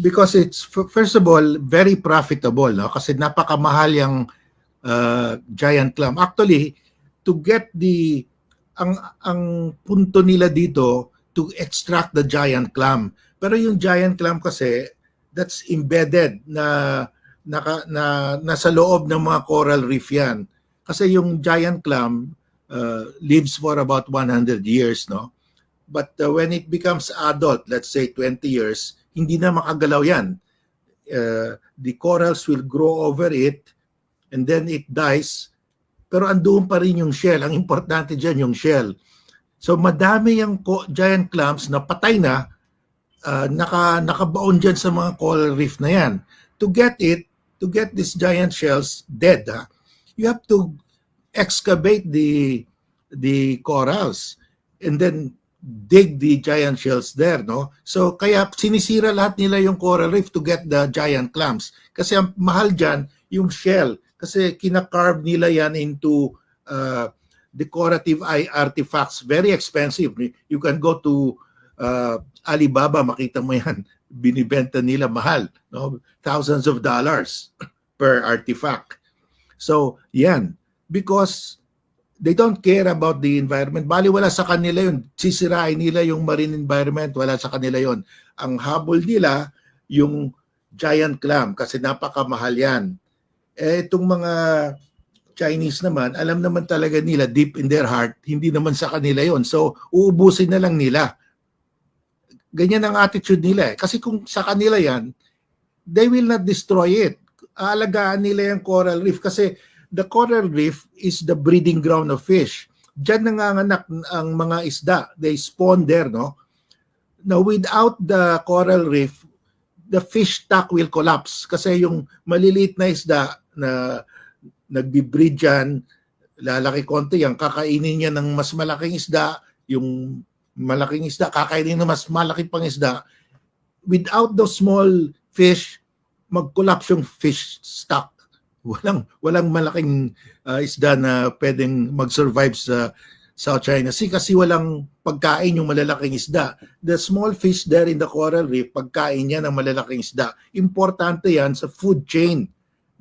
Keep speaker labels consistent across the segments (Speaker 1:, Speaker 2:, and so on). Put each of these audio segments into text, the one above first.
Speaker 1: because it's first of all very profitable no? Kasi napakamahal yung uh, giant clam actually to get the ang ang punto nila dito to extract the giant clam pero yung giant clam kasi that's embedded na naka, na nasa loob ng mga coral reef yan. Kasi yung giant clam uh, lives for about 100 years no? But uh, when it becomes adult let's say 20 years hindi na makagalaw yan. Uh, the corals will grow over it and then it dies. Pero andoon pa rin yung shell. Ang importante dyan yung shell. So madami yung giant clams na patay na uh, naka, nakabaon dyan sa mga coral reef na yan. To get it, to get these giant shells dead, ha, you have to excavate the the corals and then dig the giant shells there, no? So kaya sinisira lahat nila yung coral reef to get the giant clams. Kasi ang mahal dyan, yung shell. Kasi kina-carve nila yan into uh, decorative artifacts. Very expensive. You can go to uh, Alibaba, makita mo yan. Binibenta nila mahal. No? Thousands of dollars per artifact. So, yan. Because they don't care about the environment. Bali wala sa kanila yun. Sisirain nila yung marine environment, wala sa kanila yun. Ang habol nila, yung giant clam kasi napakamahal yan. Eh, itong mga Chinese naman, alam naman talaga nila deep in their heart, hindi naman sa kanila yon. So, uubusin na lang nila. Ganyan ang attitude nila eh. Kasi kung sa kanila yan, they will not destroy it. Aalagaan nila yung coral reef kasi the coral reef is the breeding ground of fish. Diyan nanganganak ang mga isda. They spawn there, no? Now, without the coral reef, the fish stock will collapse kasi yung maliliit na isda na nagbi-breed dyan, lalaki konti yan, kakainin niya ng mas malaking isda, yung malaking isda, kakainin ng mas malaki pang isda. Without those small fish, mag-collapse yung fish stock walang walang malaking uh, isda na pwedeng mag-survive sa South China Sea kasi walang pagkain yung malalaking isda. The small fish there in the coral reef, pagkain niya ng malalaking isda. Importante yan sa food chain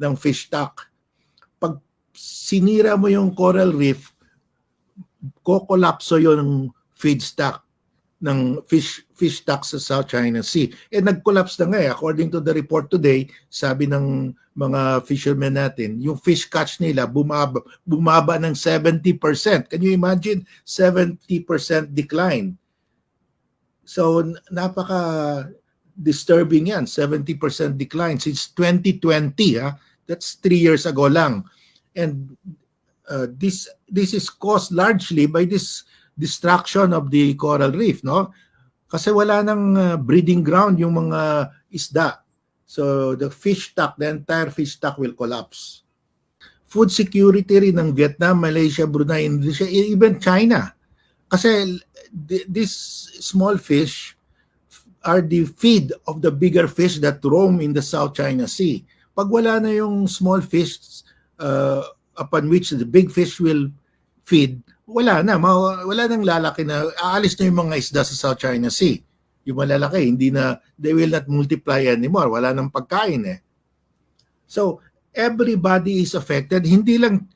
Speaker 1: ng fish stock. Pag sinira mo yung coral reef, kokolapso yung feed stock ng fish fish stock sa South China Sea. Eh nag-collapse na nga eh. According to the report today, sabi ng mga fishermen natin, yung fish catch nila bumaba, bumaba ng 70%. Can you imagine? 70% decline. So napaka disturbing yan, 70% decline since 2020. Ha? That's three years ago lang. And uh, this this is caused largely by this destruction of the coral reef, no? Kasi wala nang uh, breeding ground yung mga isda. So the fish stock, the entire fish stock will collapse. Food security rin ng Vietnam, Malaysia, Brunei, Indonesia, e, even China. Kasi th- these small fish are the feed of the bigger fish that roam in the South China Sea. Pag wala na yung small fish uh, upon which the big fish will feed, wala na, wala nang lalaki na, aalis na yung mga isda sa South China Sea. Yung malalaki, hindi na, they will not multiply anymore. Wala nang pagkain eh. So, everybody is affected. Hindi lang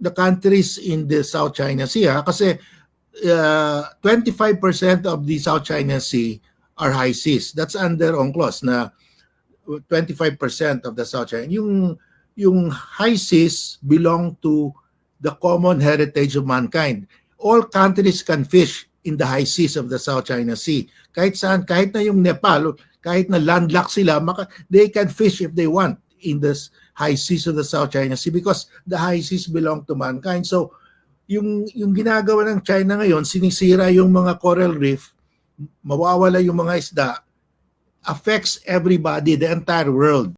Speaker 1: the countries in the South China Sea, ha? kasi uh, 25% of the South China Sea are high seas. That's under UNCLOS na 25% of the South China. Yung, yung high seas belong to the common heritage of mankind. All countries can fish in the high seas of the South China Sea. Kahit saan, kahit na yung Nepal, kahit na landlocked sila, maka, they can fish if they want in the high seas of the South China Sea because the high seas belong to mankind. So, yung, yung ginagawa ng China ngayon, sinisira yung mga coral reef, mawawala yung mga isda, affects everybody, the entire world.